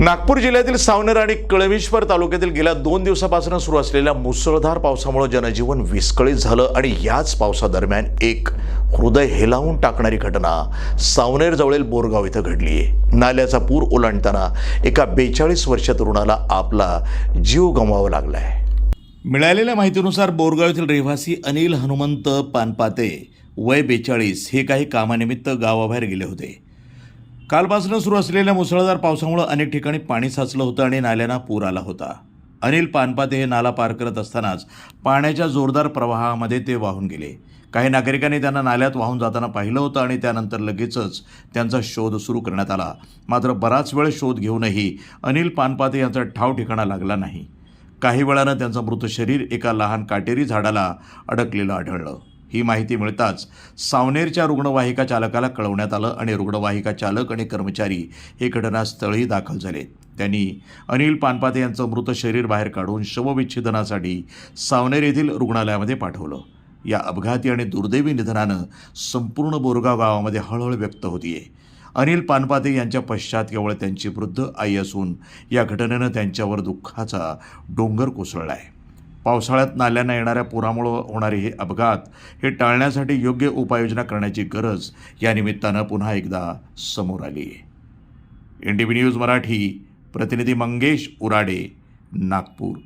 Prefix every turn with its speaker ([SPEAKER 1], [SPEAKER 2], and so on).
[SPEAKER 1] नागपूर जिल्ह्यातील सावनेर आणि कळमेश्वर तालुक्यातील गेल्या दोन दिवसापासून सुरू असलेल्या मुसळधार पावसामुळे जनजीवन विस्कळीत झालं आणि याच पावसादरम्यान एक हृदय हेलावून टाकणारी घटना सावनेर जवळील बोरगाव इथं घडली आहे. नाल्याचा पूर ओलांडताना एका बेचाळीस वर्ष तरुणाला आपला जीव गमवावा लागला आहे मिळालेल्या माहितीनुसार बोरगाव येथील रहिवासी अनिल हनुमंत पानपाते वय बेचाळीस हे काही कामानिमित्त गावाबाहेर गेले होते. कालपासून सुरू असलेल्या मुसळधार पावसामुळे अनेक ठिकाणी पाणी साचलं होतं आणि नाल्यांना पूर आला होता. अनिल पानपाते हे नाला पार करत असतानाच पाण्याच्या जोरदार प्रवाहामध्ये ते वाहून गेले. काही नागरिकांनी त्यांना नाल्यात वाहून जाताना पाहिलं होतं आणि त्यानंतर लगेचच त्यांचा शोध सुरू करण्यात आला. मात्र बराच वेळ शोध घेऊनही अनिल पानपाते यांचा ठाव ठिकाणा लागला नाही. काही वेळानं त्यांचं मृत शरीर एका लहान काटेरी झाडाला अडकलेलं आढळलं. ही माहिती मिळताच सावनेरच्या रुग्णवाहिका चालकाला कळवण्यात आलं आणि रुग्णवाहिका चालक आणि कर्मचारी हे घटनास्थळी दाखल झाले. त्यांनी अनिल पानपाते यांचं मृत शरीर बाहेर काढून शवविच्छेदनासाठी सावनेर येथील रुग्णालयामध्ये पाठवलं. या अपघाती आणि दुर्दैवी निधनानं संपूर्ण बोरगाव गावामध्ये हळहळ व्यक्त होतीये. अनिल पानपाते यांच्या पश्चात केवळ त्यांची वृद्ध आई असून या घटनेनं त्यांच्यावर दुःखाचा डोंगर कोसळला आहे पावसाळ्यात नाल्यांना येणाऱ्या पुरामुळं होणारे हे अपघात हे टाळण्यासाठी योग्य उपाययोजना करण्याची गरज या निमित्तानं पुन्हा एकदा समोर आली. आहे N D B news Marathi प्रतिनिधी मंगेश उराडे नागपूर.